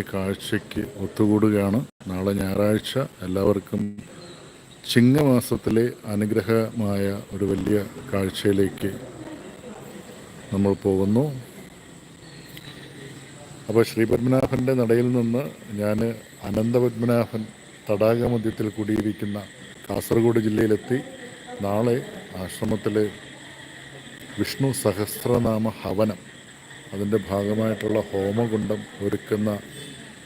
കാഴ്ചയ്ക്ക് ഒത്തുകൂടുകയാണ്. നാളെ ഞായറാഴ്ച എല്ലാവർക്കും ചിങ്ങമാസത്തിലെ അനുഗ്രഹമായ ഒരു വലിയ കാഴ്ചയിലേക്ക് നമ്മൾ പോകുന്നു. അപ്പോൾ ശ്രീപത്മനാഭന്റെ നടയിൽ നിന്ന് ഞാൻ അനന്തപത്മനാഭൻ തടാകമധ്യത്തിൽ കൂടിയിരിക്കുന്ന കാസർഗോഡ് ജില്ലയിലെത്തി. നാളെ ആശ്രമത്തിലെ വിഷ്ണു സഹസ്രനാമ ഹവനം അതിന്റെ ഭാഗമായിട്ടുള്ള ഹോമകുണ്ടം ഒരുക്കുന്ന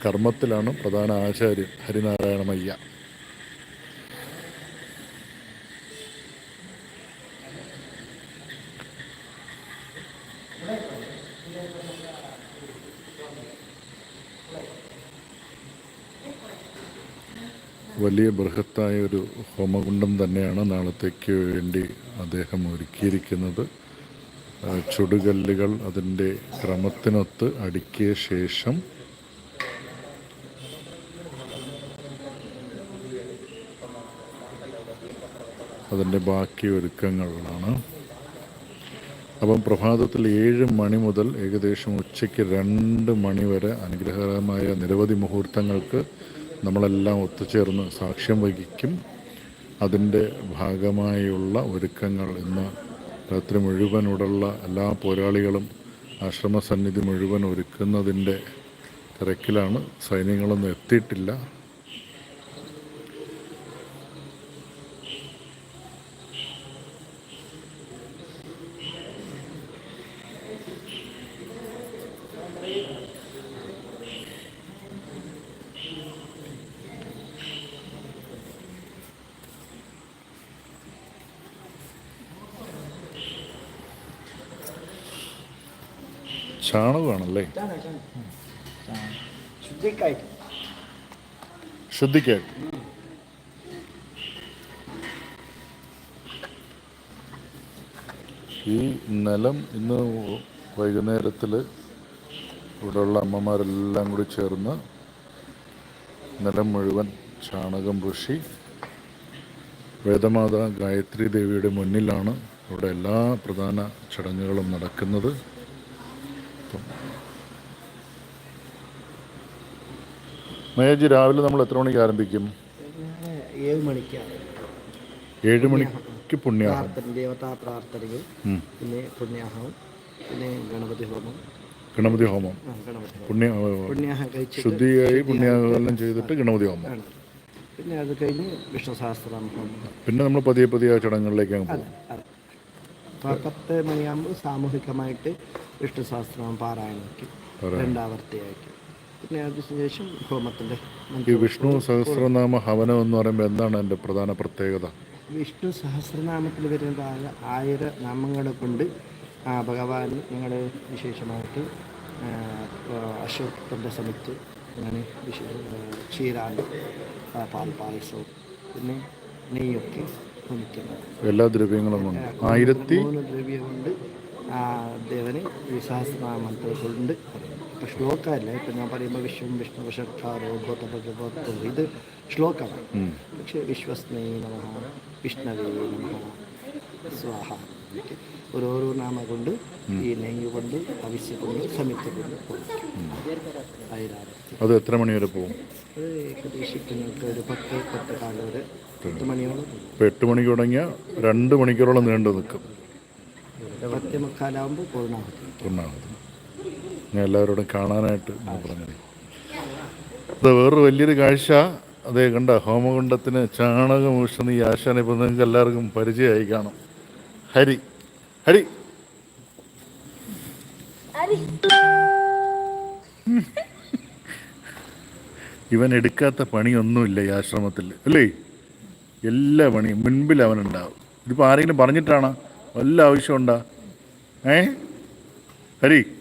കർമ്മത്തിലാണ് പ്രധാന ആചാര്യൻ ഹരിനാരായണമയ്യ വലിയ ബൃഹത്തായ ഒരു ഹോമകുണ്ടം തന്നെയാണ് നാളത്തേക്ക് വേണ്ടി അദ്ദേഹം ഒരുക്കിയിരിക്കുന്നത്. ചുടുകല്ലുകൾ അതിന്റെ ക്രമത്തിനൊത്ത് അടുക്കിയ ശേഷം അതിന്റെ ബാക്കി ഒരുക്കങ്ങളാണ്. അപ്പം പ്രഭാതത്തിൽ ഏഴ് മണി മുതൽ ഏകദേശം ഉച്ചയ്ക്ക് രണ്ട് മണി വരെ അനുഗ്രഹകരമായ നിരവധി മുഹൂർത്തങ്ങൾക്ക് നമ്മളെല്ലാം ഒത്തുചേർന്ന് സാക്ഷ്യം വഹിക്കും. അതിന്റെ ഭാഗമായുള്ള ഒരുക്കങ്ങൾ ഇന്ന് രാത്രി മുഴുവൻ ഉടുള്ള എല്ലാ പോരാളികളും ആശ്രമസന്നിധി മുഴുവൻ ഒരുക്കുന്നതിന്റെ തിരക്കിലാണ് സൈന്യങ്ങളൊന്നും എത്തിയിട്ടില്ല. ചാണകമാണല്ലേ? ശുദ്ധിക്കായിട്ട്. ഈ നിലം ഇന്ന് വൈകുന്നേരത്തിൽ ഇവിടെയുള്ള അമ്മമാരെല്ലാം കൂടി ചേർന്ന് നിലം മുഴുവൻ ചാണകം പൂശി വേദമാതാ ഗായത്രി ദേവിയുടെ മുന്നിലാണ് ഇവിടെ എല്ലാ പ്രധാന ചടങ്ങുകളും നടക്കുന്നത്. മേജി രാവിലെ നമ്മൾ എത്ര മണിക്ക് ആരംഭിക്കും? ഏഴ് മണിക്കാണ് ഏഴ് മണിക്ക് പുണ്യാഹം. ദേവതാ പ്രാർത്ഥനയും പിന്നെ പുണ്യാഹവും പിന്നെ ഗണപതി ഹോമം. ഗണപതി ഹോമം. പുണ്യ ശുദ്ധിയായി പുണ്യാഹം ചെയ്തിട്ട് ഗണപതി ഹോമം. പിന്നെ അത് കഴിഞ്ഞ് വിഷ്ണു സഹസ്രനാമ പിന്നെ നമ്മൾ പതിയെ പതിയെ ചടങ്ങുകളിലേക്ക് അങ്ങ് പോകും. പത്ത് മണിയാകുമ്പോൾ സാമൂഹികമായിട്ട് വിഷ്ണുശാസ്ത്രം സഹസ്രനാമം പാരായണമാക്കി പാരായണം. രണ്ടാവർത്തിയാക്കി പിന്നെ അതിനുശേഷം ഹോമത്തിന്റെ ഈ വിഷ്ണു സഹസ്രനാമ ഹവനം എന്ന് പറയുമ്പോൾ എന്താണ് എന്റെ പ്രധാന പ്രത്യേകത വിഷ്ണു സഹസ്രനാമത്തിൽ വരുന്നതായ ആയിര നാമങ്ങളെ കൊണ്ട് ആ ഭഗവാൻ ഞങ്ങൾ വിശേഷമായിട്ട് അശോകത്തിന്റെ സമയത്ത് അങ്ങനെ വിശ ക്ഷീരാണ് പാൽ പായസവും പിന്നെ നെയ്യൊക്കെ എല്ലാ ദ്രവ്യങ്ങളും ഉണ്ട്. ആയിരത്തി മൂന്ന് ദ്രവ്യം കൊണ്ട് ആ ദേവനെ ഈ സഹസ്രനാമത്തെ കൊണ്ട് ഇപ്പം ശ്ലോകമല്ല. ഇപ്പം ഞാൻ പറയുമ്പോൾ വിശ്വം വിഷ്ണു വിഷക്ഷാരോ ഇത് ശ്ലോകമാണ്. പക്ഷേ വിശ്വസ്നേ നമ വിഷ്ണവേ നമ സ്വാഹ. ഓരോരോ നാമ കൊണ്ട് ഈ നെയ്യ് കൊണ്ട് അവിശ്യ കൊണ്ട് സമിത്ത് കൊണ്ട് അത് എത്ര മണി വരെ പോകും? ഏകദേശം നിങ്ങൾക്ക് ഒരു പത്ത് പത്ത് കാലം വരെ എട്ട് മണിയോളം. ഇപ്പോൾ എട്ട് മണിക്ക് തുടങ്ങിയാൽ രണ്ട് മണിക്കൂറോളം നീണ്ടു നിൽക്കും. പത്ത് പൂർണാവധി. പൂർണാഹുതി ഞാൻ എല്ലാവരോടും കാണാനായിട്ട് പറഞ്ഞു അത് വേറൊരു വലിയൊരു കാഴ്ച. അതേ കണ്ട? ഹോമകുണ്ടത്തിന് ചാണകം ഊഷണി ആശാനെ ആശാന ഇപ്പം നിങ്ങൾക്ക് എല്ലാവർക്കും പരിചയമായി കാണും. ഹരി. ഹരി. ഇവൻ എടുക്കാത്ത പണിയൊന്നുമില്ല ഈ ആശ്രമത്തിൽ അല്ലേ? എല്ലാ പണിയും മുൻപിൽ അവനുണ്ടാവും. ഇതിപ്പോൾ ആരെങ്കിലും പറഞ്ഞിട്ടാണോ? വല്ല ആവശ്യമുണ്ടാ? ഏ? ഹരി.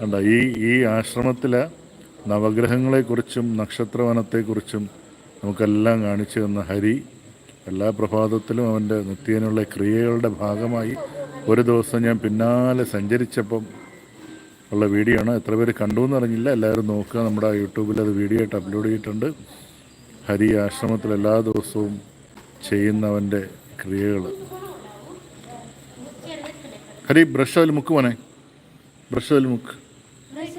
കണ്ട ഈ ഈ ആശ്രമത്തിലെ നവഗ്രഹങ്ങളെക്കുറിച്ചും നക്ഷത്രവനത്തെക്കുറിച്ചും നമുക്കെല്ലാം കാണിച്ചു തന്ന ഹരി എല്ലാ പ്രഭാതത്തിലും അവന്റെ നിത്യേനുള്ള ക്രിയകളുടെ ഭാഗമായി ഒരു ദിവസം ഞാൻ പിന്നാലെ സഞ്ചരിച്ചപ്പം ഉള്ള വീഡിയോ ആണ്. എത്ര പേര് കണ്ടു എന്നറിഞ്ഞില്ല എല്ലാവരും നോക്കുക. നമ്മുടെ യൂട്യൂബിൽ അത് വീഡിയോ ആയിട്ട് അപ്ലോഡ് ചെയ്തിട്ടുണ്ട്. ഹരി ആശ്രമത്തിൽ എല്ലാ ദിവസവും ചെയ്യുന്നവന്റെ ക്രിയകൾ. ഹരി ബ്രഷ് അതിൽ മുക്ക് മോനെ. ബ്രഷ് അതിൽ മുക്ക്.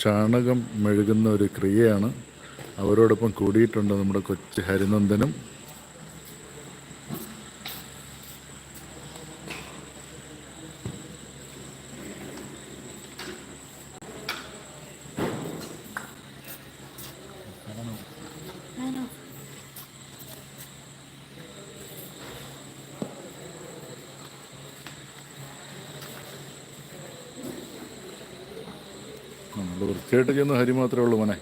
ചാണകം മെഴുകുന്ന ഒരു ക്രിയയാണ്. അവരോടൊപ്പം കൂടിയിട്ടുണ്ട് നമ്മുടെ കൊച്ചു ഹരിനന്ദനും. നമ്മൾ വൃത്തിയായിട്ട് ചെയ്യുന്ന ഹരി മാത്രമേ ഉള്ളൂ മോനെ.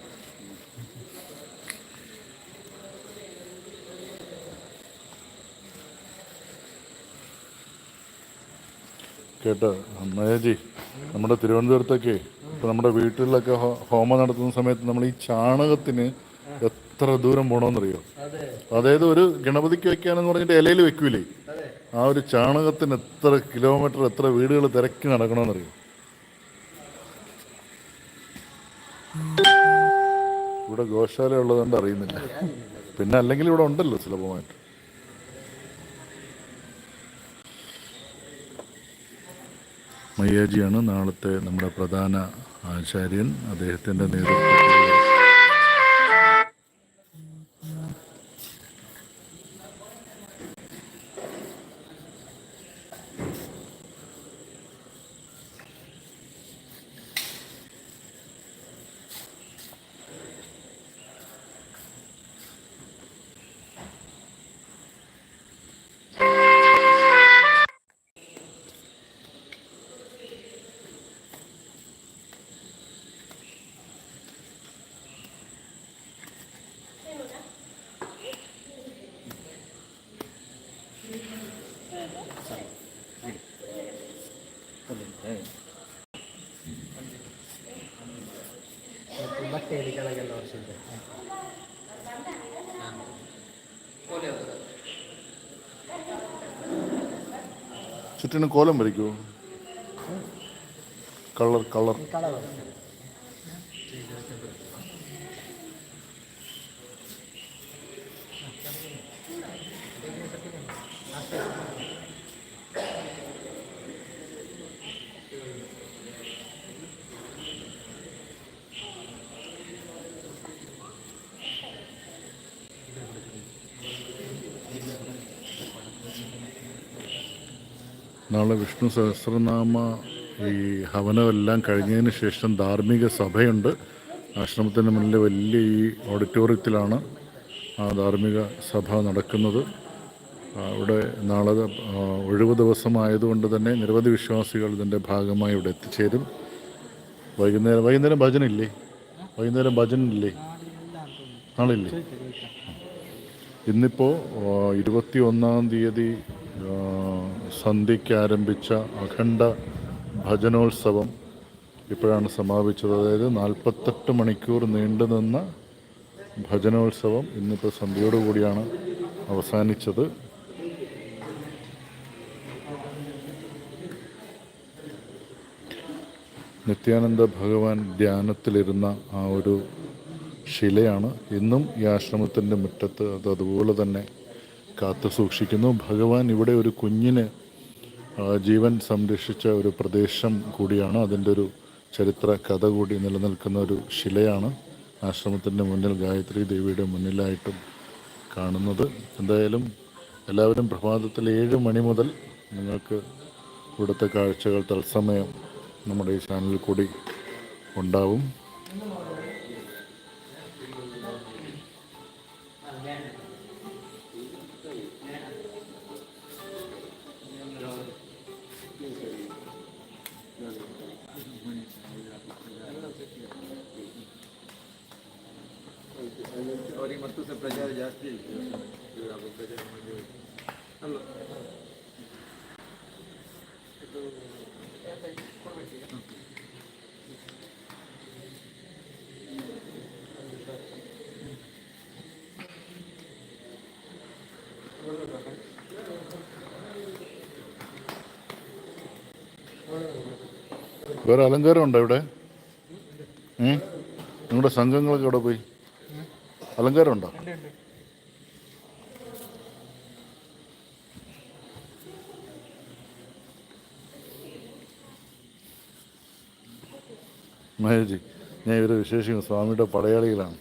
കേട്ടോ അമ്മയജി നമ്മുടെ തിരുവനന്തപുരത്തൊക്കെ ഇപ്പോൾ നമ്മുടെ വീട്ടിലൊക്കെ ഹോമം നടത്തുന്ന സമയത്ത് നമ്മൾ ഈ ചാണകത്തിന് എത്ര ദൂരം പോകണമെന്നറിയോ അതായത് ഒരു ഗണപതിക്ക് വെക്കാനെന്ന് പറഞ്ഞിട്ട് ഇലയിൽ വെക്കൂലേ? ആ ഒരു ചാണകത്തിന് എത്ര കിലോമീറ്റർ എത്ര വീടുകൾ തിരക്കി നടക്കണമെന്നറിയോ ഇവിടെ ഗോശാല ഉള്ളതുകൊണ്ട് അറിയുന്നില്ല. പിന്നെ അല്ലെങ്കിൽ ഇവിടെ ഉണ്ടല്ലോ സുലഭമായിട്ട് മയ്യാജിയാണ് നാളത്തെ നമ്മുടെ പ്രധാന ആചാര്യൻ. അദ്ദേഹത്തിന്റെ നേതൃത്വത്തിൽ പേടിക്കാനൊക്കെ ചുറ്റിന് കോലം വരയ്ക്കുമോ കളർ കളർ. കളർ നാളെ വിഷ്ണു സഹസ്രനാമ ഈ ഹവനമെല്ലാം കഴിഞ്ഞതിന് ശേഷം ധാർമ്മിക സഭയുണ്ട്. ആശ്രമത്തിന് മുന്നിൽ വലിയ ഈ ഓഡിറ്റോറിയത്തിലാണ് ആ ധാർമ്മിക സഭ നടക്കുന്നത്. അവിടെ നാളെ ഒഴിവ് ദിവസമായതുകൊണ്ട് തന്നെ നിരവധി വിശ്വാസികൾ ഇതിന്റെ ഭാഗമായി ഇവിടെ എത്തിച്ചേരും. വൈകുന്നേരം വൈകുന്നേരം ഭജന ഇല്ലേ? വൈകുന്നേരം ഭജനില്ലേ നാളില്ലേ? ഇന്നിപ്പോൾ ഇരുപത്തി ഒന്നാം തീയതി സന്ധ്യയ്ക്ക് ആരംഭിച്ച അഖണ്ഡ ഭജനോത്സവം ഇപ്പോഴാണ് സമാപിച്ചത്. അതായത് നാൽപ്പത്തെട്ട് മണിക്കൂർ നീണ്ടുനിന്ന ഭജനോത്സവം ഇന്നിപ്പോൾ സന്ധ്യയോടുകൂടിയാണ് അവസാനിച്ചത്. നിത്യാനന്ദ ഭഗവാൻ ധ്യാനത്തിലിരുന്ന ആ ഒരു ശിലയാണ്. ഇന്നും ഈ ആശ്രമത്തിന്റെ മുറ്റത്ത് അത് അതുപോലെ തന്നെ കാത്തു സൂക്ഷിക്കുന്നു. ഭഗവാൻ ഇവിടെ ഒരു കുഞ്ഞിന് ജീവൻ സംരക്ഷിച്ച ഒരു പ്രദേശം കൂടിയാണ്. അതിന്റെ ഒരു ചരിത്ര കഥ കൂടി നിലനിൽക്കുന്ന ഒരു ശിലയാണ് ആശ്രമത്തിന്റെ മുന്നിൽ ഗായത്രി ദേവിയുടെ മുന്നിലായിട്ടും കാണുന്നത്. എന്തായാലും എല്ലാവരും പ്രഭാതത്തിൽ ഏഴ് മണി മുതൽ നിങ്ങൾക്ക് ഇവിടുത്തെ കാഴ്ചകൾ തത്സമയം നമ്മുടെ ഈ ചാനലിൽ കൂടി ഉണ്ടാവും. വേറെ അലങ്കാരം ഉണ്ടോ ഇവിടെ? നിങ്ങളുടെ സംഘങ്ങളൊക്കെ ഇവിടെ പോയി? അലങ്കാരം ഉണ്ടോ മഹേജി ഞാൻ ഇവരെ വിശേഷിക്കും സ്വാമിയുടെ പടയാളികളാണ്.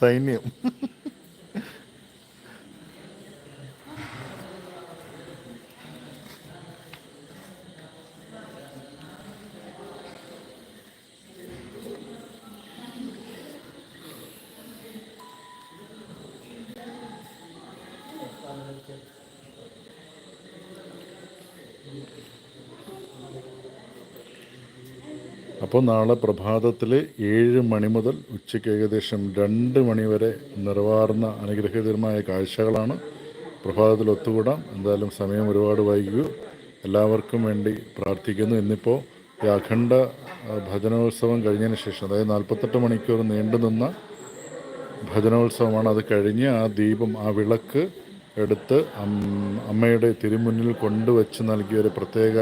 സൈന്യം. അപ്പോൾ നാളെ പ്രഭാതത്തിൽ ഏഴ് മണി മുതൽ ഉച്ചയ്ക്ക് ഏകദേശം രണ്ട് മണി വരെ നിറവാർന്ന അനുഗ്രഹീതമായ കാഴ്ചകളാണ് പ്രഭാതത്തിൽ ഒത്തുകൂടാം. എന്തായാലും സമയം ഒരുപാട് വൈകിയു. എല്ലാവർക്കും വേണ്ടി പ്രാർത്ഥിക്കുന്നു. ഇന്നിപ്പോൾ ഈ അഖണ്ഡ ഭജനോത്സവം കഴിഞ്ഞതിന് ശേഷം അതായത് നാൽപ്പത്തെട്ട് മണിക്കൂർ നീണ്ടു നിന്ന ഭജനോത്സവമാണ് അത് കഴിഞ്ഞ് ആ ദീപം ആ വിളക്ക് എടുത്ത് അമ്മയുടെ തിരുമുന്നിൽ കൊണ്ടുവച്ച് നൽകിയ ഒരു പ്രത്യേക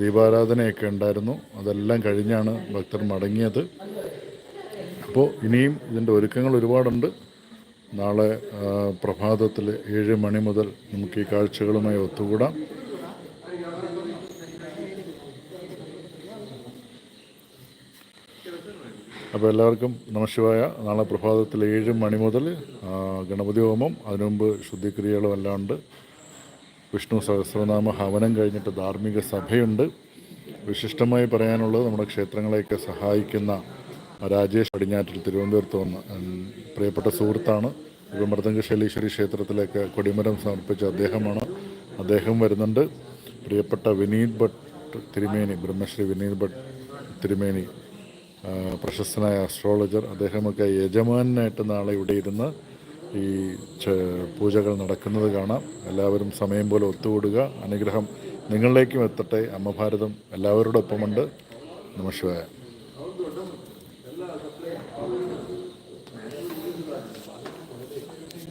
ദീപാരാധനയൊക്കെ ഉണ്ടായിരുന്നു. അതെല്ലാം കഴിഞ്ഞാണ് ഭക്തർ മടങ്ങിയത്. അപ്പോൾ ഇനിയും ഇതിന്റെ ഒരുക്കങ്ങൾ ഒരുപാടുണ്ട്. നാളെ പ്രഭാതത്തിൽ ഏഴ് മണി മുതൽ നമുക്ക് ഈ കാഴ്ചകളുമായി ഒത്തുകൂടാം. അപ്പോൾ എല്ലാവർക്കും നമശിവായ. നാളെ പ്രഭാതത്തിൽ ഏഴ് മണി മുതൽ ഗണപതി ഹോമം. അതിനുമുമ്പ് ശുദ്ധിക്രിയകളും എല്ലാം ഉണ്ട്. വിഷ്ണു സഹസ്രനാമ ഹവനം കഴിഞ്ഞിട്ട് ധാർമ്മിക സഭയുണ്ട്. വിശിഷ്ടമായി പറയാനുള്ളത് നമ്മുടെ ക്ഷേത്രങ്ങളെയൊക്കെ സഹായിക്കുന്ന രാജേഷ് പടിഞ്ഞാറ്റിൽ തിരുവനന്തപുരത്ത് വന്ന് പ്രിയപ്പെട്ട സുഹൃത്താണ്. ഇപ്പം മൃദംഗശൈലീശ്വരി ക്ഷേത്രത്തിലേക്ക് കൊടിമരം സമർപ്പിച്ച അദ്ദേഹമാണ്. അദ്ദേഹം വരുന്നുണ്ട്. പ്രിയപ്പെട്ട വിനീത് ഭട്ട് തിരുമേനി ബ്രഹ്മശ്രീ വിനീത് ഭട്ട് തിരുമേനി പ്രശസ്തനായ അസ്ട്രോളജർ അദ്ദേഹമൊക്കെ യജമാനായിട്ട് നാളെ ഇവിടെ ഇരുന്ന് ഈ പൂജകൾ നടക്കുന്നത് കാണാം. എല്ലാവരും സമയം പോലെ ഒത്തുകൂടുക. അനുഗ്രഹം നിങ്ങളിലേക്കും എത്തട്ടെ. അമ്മ ഭാരതം എല്ലാവരോടൊപ്പമുണ്ട് നമശിവായ